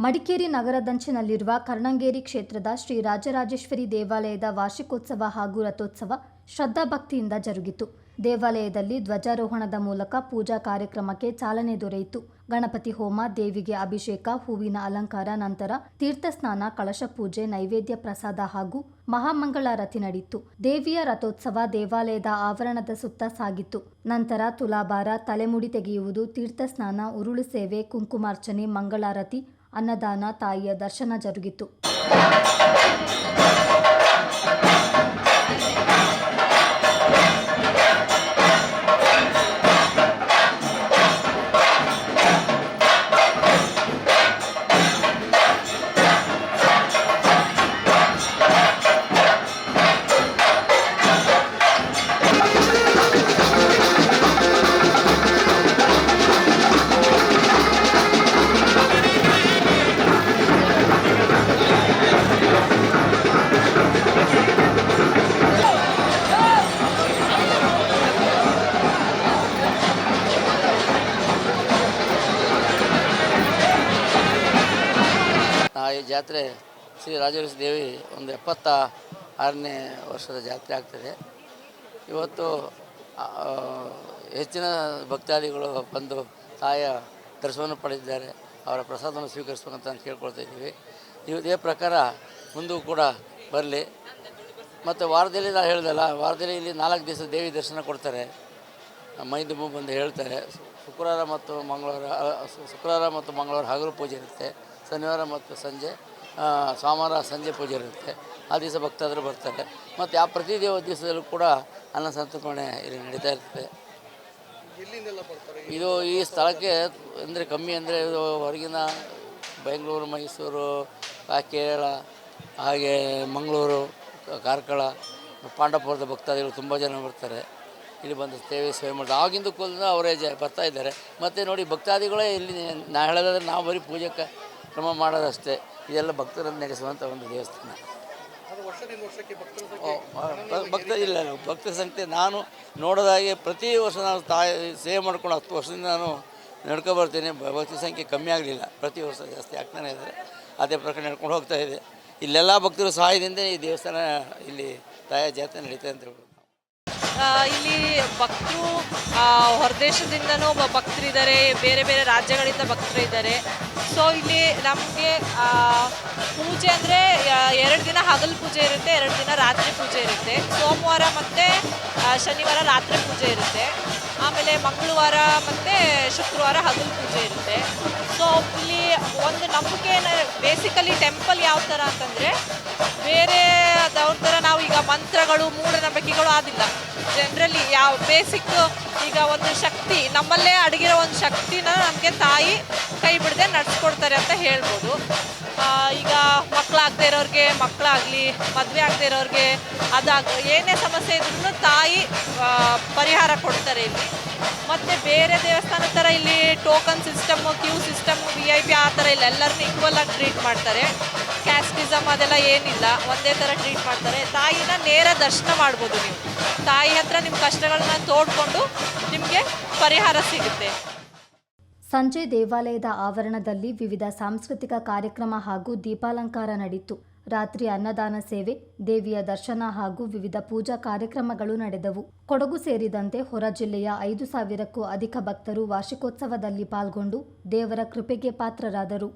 ಮಡಿಕೇರಿ ನಗರದಂಚಿನಲ್ಲಿರುವ ಕರ್ಣಂಗೇರಿ ಕ್ಷೇತ್ರದ ಶ್ರೀ ರಾಜರಾಜೇಶ್ವರಿ ದೇವಾಲಯದ ವಾರ್ಷಿಕೋತ್ಸವ ಹಾಗೂ ರಥೋತ್ಸವ ಶ್ರದ್ಧಾಭಕ್ತಿಯಿಂದ ಜರುಗಿತು. ದೇವಾಲಯದಲ್ಲಿ ಧ್ವಜಾರೋಹಣದ ಮೂಲಕ ಪೂಜಾ ಕಾರ್ಯಕ್ರಮಕ್ಕೆ ಚಾಲನೆ ದೊರೆಯಿತು. ಗಣಪತಿ ಹೋಮ, ದೇವಿಗೆ ಅಭಿಷೇಕ, ಹೂವಿನ ಅಲಂಕಾರ, ನಂತರ ತೀರ್ಥಸ್ನಾನ, ಕಳಶ ಪೂಜೆ, ನೈವೇದ್ಯ ಪ್ರಸಾದ ಹಾಗೂ ಮಹಾಮಂಗಳಾರತಿ ನಡೆಯಿತು. ದೇವಿಯ ರಥೋತ್ಸವ ದೇವಾಲಯದ ಆವರಣದ ಸುತ್ತ ಸಾಗಿತು. ನಂತರ ತುಲಾಭಾರ, ತಲೆಮುಡಿ ತೆಗೆಯುವುದು, ತೀರ್ಥಸ್ನಾನ, ಉರುಳು ಸೇವೆ, ಕುಂಕುಮಾರ್ಚನೆ, ಮಂಗಳಾರತಿ ಅನ್ನದಾನ ತಾಯಿಯ ದರ್ಶನ ಜರುಗಿತು. ಆ ಈ ಜಾತ್ರೆ ಶ್ರೀ ರಾಜೇಶ್ವರಿ ದೇವಿ ಒಂದು ಎಪ್ಪತ್ತ ಆರನೇ ವರ್ಷದ ಜಾತ್ರೆ ಆಗ್ತದೆ. ಇವತ್ತು ಹೆಚ್ಚಿನ ಭಕ್ತಾದಿಗಳು ಬಂದು ತಾಯ ದರ್ಶನವನ್ನು ಪಡೆದಿದ್ದಾರೆ. ಅವರ ಪ್ರಸಾದವನ್ನು ಸ್ವೀಕರಿಸಬೇಕಂತ ಅಂತ ಕೇಳ್ಕೊಳ್ತಾ ಇದ್ದೀವಿ. ನೀವು ಇದೇ ಪ್ರಕಾರ ಮುಂದೂ ಕೂಡ ಬರಲಿ. ಮತ್ತು ವಾರದಲ್ಲಿ ನಾನು ಹೇಳಿದಲ್ಲ, ವಾರದಲ್ಲಿ ಇಲ್ಲಿ ನಾಲ್ಕು ದಿವಸ ದೇವಿ ದರ್ಶನ ಕೊಡ್ತಾರೆ. ಮೈದು ಬಂದು ಹೇಳ್ತಾರೆ. ಶುಕ್ರವಾರ ಮತ್ತು ಮಂಗಳವಾರ ಶುಕ್ರವಾರ ಮತ್ತು ಮಂಗಳವಾರ ಹಗಲು ಪೂಜೆ ಇರುತ್ತೆ. ಶನಿವಾರ ಮತ್ತು ಸಂಜೆ ಸೋಮವಾರ ಸಂಜೆ ಪೂಜೆ ಇರುತ್ತೆ. ಆ ದಿವಸ ಭಕ್ತಾದರು ಬರ್ತಾರೆ. ಮತ್ತು ಆ ಪ್ರತಿ ದೇವ ದಿವಸದಲ್ಲೂ ಕೂಡ ಅನ್ನ ಸಂತರ್ಪಣೆ ಇಲ್ಲಿ ನಡೀತಾ ಇರ್ತದೆ. ಇದು ಈ ಸ್ಥಳಕ್ಕೆ ಅಂದರೆ ಕಮ್ಮಿ ಅಂದರೆ ಇದು ಹೊರಗಿನ ಬೆಂಗಳೂರು ಮೈಸೂರು ಕೇರಳ ಹಾಗೆ ಮಂಗಳೂರು ಕಾರ್ಕಳ ಪಾಂಡವಪುರದ ಭಕ್ತಾದಿಗಳು ತುಂಬ ಜನ ಬರ್ತಾರೆ. ಇಲ್ಲಿ ಬಂದು ಸೇವೆ ಸೇವೆ ಮಾಡ್ತಾರೆ ಆಗಿಂದ ಕೂಲಿಂದ ಅವರೇ ಜ ಬರ್ತಾ ಇದ್ದಾರೆ. ಮತ್ತು ನೋಡಿ, ಭಕ್ತಾದಿಗಳೇ ಇಲ್ಲಿ ನಾ ಹೇಳೋದಾದ್ರೆ ನಾವು ಬರೀ ಪೂಜೆಗೆ ಕ್ರಮ ಮಾಡೋದಷ್ಟೇ. ಇದೆಲ್ಲ ಭಕ್ತರನ್ನು ನಡೆಸುವಂಥ ಒಂದು ದೇವಸ್ಥಾನ. ಭಕ್ತ ಇಲ್ಲ ಭಕ್ತ ಸಂಖ್ಯೆ ನಾನು ನೋಡೋದಾಗೆ ಪ್ರತಿ ವರ್ಷ ನಾನು ತಾಯಿ ಸೇವೆ ಮಾಡ್ಕೊಂಡು ಹತ್ತು ವರ್ಷದಿಂದ ನಾನು ನಡ್ಕೊ ಬರ್ತೀನಿ. ಭಕ್ತಿ ಸಂಖ್ಯೆ ಕಮ್ಮಿ ಆಗಲಿಲ್ಲ. ಪ್ರತಿ ವರ್ಷ ಜಾಸ್ತಿ ಆಗ್ತಾನೆ ಇದ್ದಾರೆ ಅದೇ ಪ್ರಕಾರ ನಡ್ಕೊಂಡು ಹೋಗ್ತಾ ಇದೆ. ಇಲ್ಲೆಲ್ಲ ಭಕ್ತರು ಸಹಾಯದಿಂದ ಈ ದೇವಸ್ಥಾನ ಇಲ್ಲಿ ತಾಯ ಜಾತ್ರೆ ನಡೀತಾ ಅಂತ ಹೇಳ್ಬೋದು. ಇಲ್ಲಿ ಭಕ್ತರು ಹೊರದೇಶದಿಂದನೂ ಭಕ್ತರಿದ್ದಾರೆ ಬೇರೆ ಬೇರೆ ರಾಜ್ಯಗಳಿಂದ ಭಕ್ತರು ಇದ್ದಾರೆ. ಸೊ ಇಲ್ಲಿ ನಮಗೆ ಪೂಜೆ ಅಂದರೆ ಎರಡು ದಿನ ಹಗಲು ಪೂಜೆ ಇರುತ್ತೆ, ಎರಡು ದಿನ ರಾತ್ರಿ ಪೂಜೆ ಇರುತ್ತೆ. ಸೋಮವಾರ ಮತ್ತು ಶನಿವಾರ ರಾತ್ರಿ ಪೂಜೆ ಇರುತ್ತೆ. ಆಮೇಲೆ ಮಂಗಳವಾರ ಮತ್ತು ಶುಕ್ರವಾರ ಹಗಲು ಪೂಜೆ ಇರುತ್ತೆ. ಸೊ ಇಲ್ಲಿ ಒಂದು ನಂಬಿಕೆ ಬೇಸಿಕಲಿ ಟೆಂಪಲ್ ಯಾವ ಥರ ಅಂತಂದರೆ, ಬೇರೆ ಅವ್ರ ಥರ ಮಂತ್ರಗಳು, ಮೂಢನಂಬಿಕೆಗಳು ಆದಿಲ್ಲ. ಜನರಲಿ ಯಾವ ಬೇಸಿಕ್ ಈಗ ಒಂದು ಶಕ್ತಿ, ನಮ್ಮಲ್ಲೇ ಅಡಗಿರೋ ಒಂದು ಶಕ್ತಿನ ನಮಗೆ ತಾಯಿ ಕೈ ಬಿಡದೆ ನಡೆಸ್ಕೊಡ್ತಾರೆ ಅಂತ ಹೇಳ್ಬೋದು. ಈಗ ಮಕ್ಕಳಾಗದೇ ಇರೋರಿಗೆ ಮಕ್ಕಳಾಗಲಿ ಮದುವೆ ಆಗದೆ ಇರೋರಿಗೆ ಅದಾಗ, ಏನೇ ಸಮಸ್ಯೆ ಇದ್ರೂ ತಾಯಿ ಪರಿಹಾರ ಕೊಡ್ತಾರೆ ಇಲ್ಲಿ. ಮತ್ತು ಬೇರೆ ದೇವಸ್ಥಾನ ಥರ ಇಲ್ಲಿ token system queue system V I P ಆ ಥರ ಇಲ್ಲ. ಎಲ್ಲರನ್ನೂ ಈಕ್ವಲ್ ಆಗಿ ಟ್ರೀಟ್ ಮಾಡ್ತಾರೆ. ಕ್ಯಾಸ್ಟಿಸಮ್ ಅದೆಲ್ಲ ಏನಿಲ್ಲ, ಒಂದೇ ಥರ ಟ್ರೀಟ್ ಮಾಡ್ತಾರೆ. ತಾಯಿನ ನೇರ ದರ್ಶನ ಮಾಡ್ಬೋದು ನೀವು. ತಾಯಿ ಹತ್ರ ನಿಮ್ಮ ಕಷ್ಟಗಳನ್ನ ತೋಡ್ಕೊಂಡು ನಿಮಗೆ ಪರಿಹಾರ ಸಿಗುತ್ತೆ. ಸಂಜೆ ದೇವಾಲಯದ ಆವರಣದಲ್ಲಿ ವಿವಿಧ ಸಾಂಸ್ಕೃತಿಕ ಕಾರ್ಯಕ್ರಮ ಹಾಗೂ ದೀಪಾಲಂಕಾರ ನಡೆಯಿತು ರಾತ್ರಿ ಅನ್ನದಾನ ಸೇವೆ, ದೇವಿಯ ದರ್ಶನ ಹಾಗೂ ವಿವಿಧ ಪೂಜಾ ಕಾರ್ಯಕ್ರಮಗಳು ನಡೆದವು. ಕೊಡಗು ಸೇರಿದಂತೆ ಹೊರ ಜಿಲ್ಲೆಯ ಐದು ಸಾವಿರಕ್ಕೂ ಅಧಿಕ ಭಕ್ತರು ವಾರ್ಷಿಕೋತ್ಸವದಲ್ಲಿ ಪಾಲ್ಗೊಂಡು ದೇವರ ಕೃಪೆಗೆ ಪಾತ್ರರಾದರು.